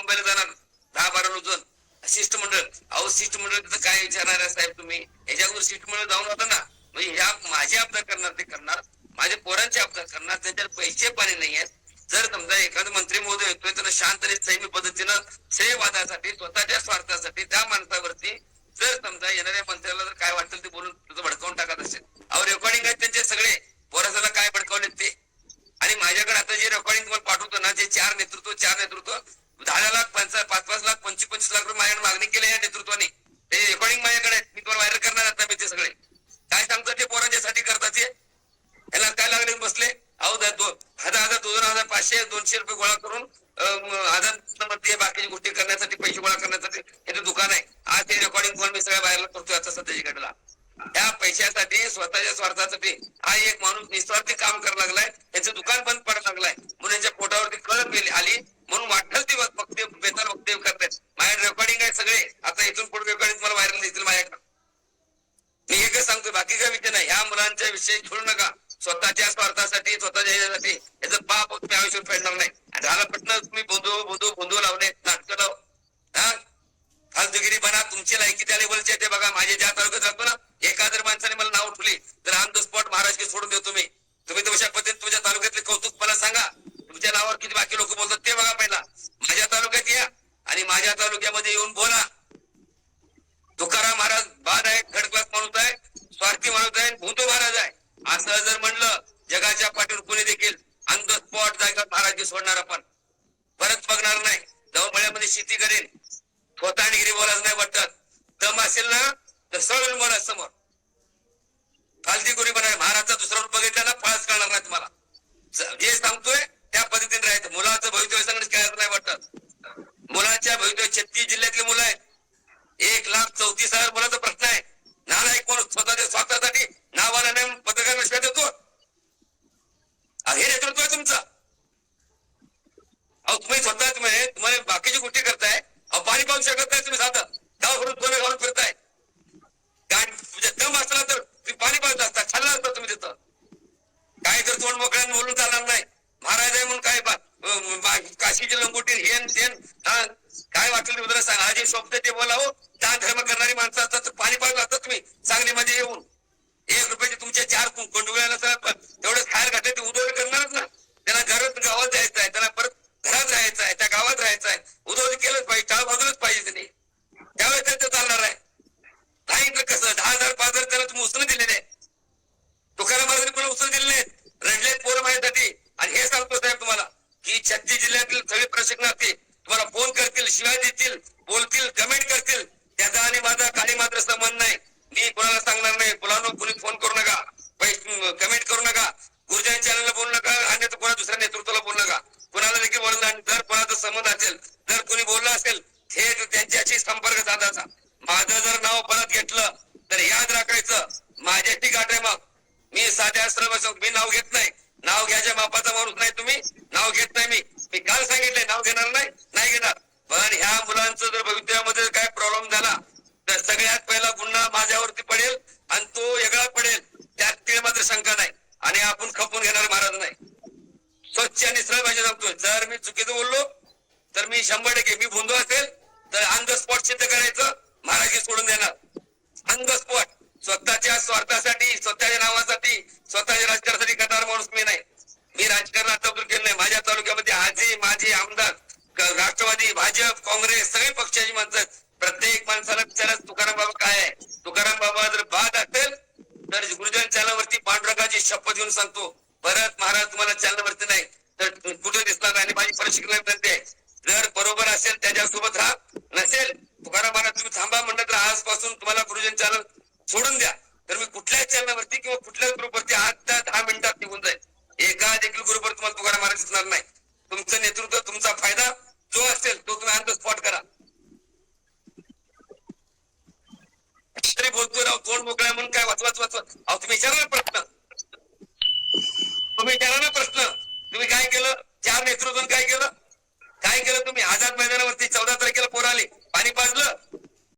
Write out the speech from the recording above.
मुंबईला जाणार. दहा बारा लोजन शिष्टमंडळ. अहो शिष्टमंडळ तिथं काय विचारणार साहेब तुम्ही? याच्यावर शिष्टमंडळ जाऊन होता ना. म्हणजे ह्या माझे अपघात करणार ते करणार. माझ्या पोरांचे अपघात करणार. त्यांच्यावर पैसे पाणी नाही आहेत. जर समजा एखादा मंत्री महोदय येतोय त्यांना शांत आणि संयमी पद्धतीनं श्रेयवादासाठी स्वतःच्या स्वार्थासाठी त्या माणसावरती जर समजा येणाऱ्या मंत्र्याला जर काय वाटेल ते बोलून तुझं भडकावून टाकत असेल. अहो रेकॉर्डिंग आहेत त्यांचे सगळे. पोरासाला काय भडकावलेत ते? आणि माझ्याकडे आता जे रेकॉर्डिंग तुम्हाला पाठवतो ना जे चार नेतृत्व चार नेतृत्व दहा लाख पंचा पाच पाच लाख पंचवीस पंचवीस लाख रुपये माझ्याकडे मागणी केली या नेतृत्वाने. ते रेकॉर्डिंग माझ्याकडे आहेत. मी तुम्हाला व्हायरल करणार आता मी ते सगळे. काय सांगतो ते पोरांच्यासाठी करतात ते? याला काय लागले बसले? अहो हजार हजार दोन हजार पाचशे दोनशे रुपये गोळा करून अं, आधार बाकीची गोष्टी करण्यासाठी पैसे गोळा करण्यासाठी हे ते दुकान आहे. आज ते रेकॉर्डिंग फोन मी सगळ्या व्हायरल करतोय आता सध्याची घटला त्या पैशासाठी स्वतःच्या स्वार्थासाठी हा एक माणूस निस्वार्थी काम करायला लागलाय. त्यांचं दुकान बंद पडायला लागलाय. म्हणून यांच्या पोटावरती कळत गेली आली. म्हणून वाटलं ते वक्तव्य बेताल वक्तव्य करतायत. माझ्या रेकॉर्डिंग आहे सगळे. आता इथून पुढे रेकॉर्डिंग मला व्हायरल देतील माझ्याकडे मी एकच सांगतो बाकी काय विषय नाही. ह्या मुलांच्या विषयी खेळू नका. स्वतःच्या स्वार्थासाठी स्वतःच्या ह्याच्यासाठी याचं पाप तुम्ही आयुष्यात फेडणार नाही. झाला झालं तुम्ही बोंधू बोंधू बोंधू लावले. नाटकं लाव हा? फालतुगिरी बना. तुमची लायकी त्या लेवलची ते बघा. माझे ज्या तालुक्यात राहतो ना एका जर माणसाने मला नाव उठली तर ऑन द स्पॉट महाराष्ट्र सोडून देतो मी. तुम्ही तशा पद्धतीने तुमच्या तालुक्यातले कौतुक मला सांगा. तुमच्या नावावर किती बाकी लोक बोलतात ते बघा पहिला. माझ्या तालुक्यात या आणि माझ्या तालुक्यामध्ये येऊन बोला. तुकाराम महाराज बाद आहे थर्ड क्लास माणूस आहे स्वार्थी माणूस आहे भूतो महाराज आहे. असं जर म्हणलं जगाच्या पाठीवर कुणी देखील ऑन द स्पॉट जागा महाराज सोडणार आपण. परत बघणार नाही. दवपळ्यामध्ये शेती करेन. स्वतः आणि गिरी बोलायचं नाही वाटत. दम असेल ना तर सळून बोला समोर. फालती कोणी बनाय. महाराजचा दुसरा रूप बघितला ना फळच कळणार नाही तुम्हाला. हे जे सांगतोय त्या पद्धतीने राहायचं. मुलाचं भवितव्य सांगण्यास काय नाही वाटत. मुलांच्या भवितव्य छत्तीस जिल्ह्यातली मुलं आहेत. एक लाख चौतीस हजार मुलाचा प्रश्न आहे. नालायक कोण? स्वतःच्या स्वार्थासाठी नावाला नाही पत्रकार शिवाय देतो हे नेतृत्व आहे तुमचं. अहो तुम्ही स्वतः तुम्ही तुम्हाला बाकीची गोष्टी करताय. अहो पाणी पाहू शकत नाही तुम्ही साधं. गाव दोन घालून फिरताय. काय तुमच्या दम असला तर तुम्ही पाणी पाहत असता तुम्ही तिथं काय तर तोंड मोकळ्यानं बोलून चालणार नाही महाराज आहे म्हणून काय बा- अं, बा- लंगोटी हेन तेन हा, काय वाटलं ते उद्या सांगा. आधी शब्द ते बोलावं हो. दान धर्म करणारी माणसं असतात तर पाणी पाहत असतात तुम्ही. सांगलीमध्ये येऊन. एक रुपयाचे तुमच्या चार कोंडुगळ्या पण तेवढंच खायला घातलं ते उदोड करणारच ना. त्यांना घरात गावात जायचं आहे त्यांना परत घरात राहायचं आहे त्या गावात राहायचं आहे उदोड केलंच पाहिजे टाळ बाजूलाच पाहिजे त्यांनी. त्यावेळेस त्यांचं चालणार आहे. नाही तर कसं दहा हजार पाच हजार त्याला तुम्ही उचलून दिलेले आहे तुकाराम महाराजांनी पण उसनं दिले नाहीत रडले पोरं माझ्यासाठी आणि हे सांगतो साहेब तुम्हाला की छत्तीस जिल्ह्यातील ते. तुम्हाला फोन करतील शिवाय देतील बोलतील कमेंट करतील. त्याचा आणि माझा काही मात्र संबंध नाही. मी कोणाला सांगणार नाही. मुलांना कोणी फोन करू नका. कमेंट करू नका. गुरुजन चॅनलला बोलू नका आणि कोणा दुसऱ्या नेतृत्वाला बोलू नका. कोणाला देखील बोलू नका. जर कोणाचा संबंध असेल जर कोणी बोललं असेल थेट त्यांच्याशी संपर्क साधायचा. माझं जर नाव परत घेतलं तर याद राखायचं. माझ्याशी गाठ आहे मग मी साध्या आश्रम मी नाव घेत नाही. नाव घ्यायच्या मापाचा माणूस नाही तुम्ही. नाव घेत नाही मी मी काल सांगितलंय नाव घेणार नाही नाही घेणार पण ह्या मुलांचं जर भवितव्यामध्ये काय प्रॉब्लेम झाला तर सगळ्यात पहिला गुन्हा माझ्यावरती पडेल आणि तो वेगळा पडेल त्यात तीळ मात्र शंका नाही आणि आपण खपून घेणार महाराज नाही. स्वच्छ आणि सरळ भाषा सांगतो जर मी चुकीचं बोललो तर मी शंभर टक्के मी भोंदू असेल तर ऑन द स्पॉट सिद्ध करायचं महाराज सोडून देणार. ऑन द स्पॉट स्वतःच्या स्वार्थासाठी स्वतःच्या नावासाठी स्वतःच्या राजकारणासाठी करणार माणूस मी नाही. मी राजकारणात चौकून केलं नाही. माझ्या तालुक्यामध्ये आजी माझे आमदार राष्ट्रवादी भाजप काँग्रेस सगळे पक्षाची माणसं प्रत्येक माणसाला विचारा तुकाराम बाबा काय आहे? तुकाराम बाबा जर बाद असेल तर गुरुजन चॅनलवरती पांडुरंगाची शपथ घेऊन सांगतो. परत महाराज तुम्हाला चॅनलवरती नाही तर कुठे दिसणार नाही आणि माझी प्रशिक्षण विनंती आहे जर बरोबर असेल त्याच्यासोबत राहा. नसेल तुकाराम महाराज तुम्ही थांबा म्हणलं तर आजपासून तुम्हाला गुरुजन चॅनल सोडून द्या. तर मी कुठल्याच चॅनलवरती किंवा कुठल्याच ग्रुपवरती आज त्या दहा मिनिटात निघून जाईल एका देखील ग्रुपवर तुम्हाला तुकाराम महाराज दिसणार नाही. तुमचं नेतृत्व तुमचा फायदा जो असेल तो तुम्ही ऑन द स्पॉट करा. तरी बोलतोय राव तोंड मोकळ्या म्हणून काय? वाच वाच वाच. अहो तुम्ही विचारा ना प्रश्न. तुम्ही विचारा ना प्रश्न. तुम्ही काय केलं? चार नेतृत्वाने काय केलं? काय केलं तुम्ही? आझाद मैदानावरती चौदा तारखेला पोर आले. पाणी पाजलं?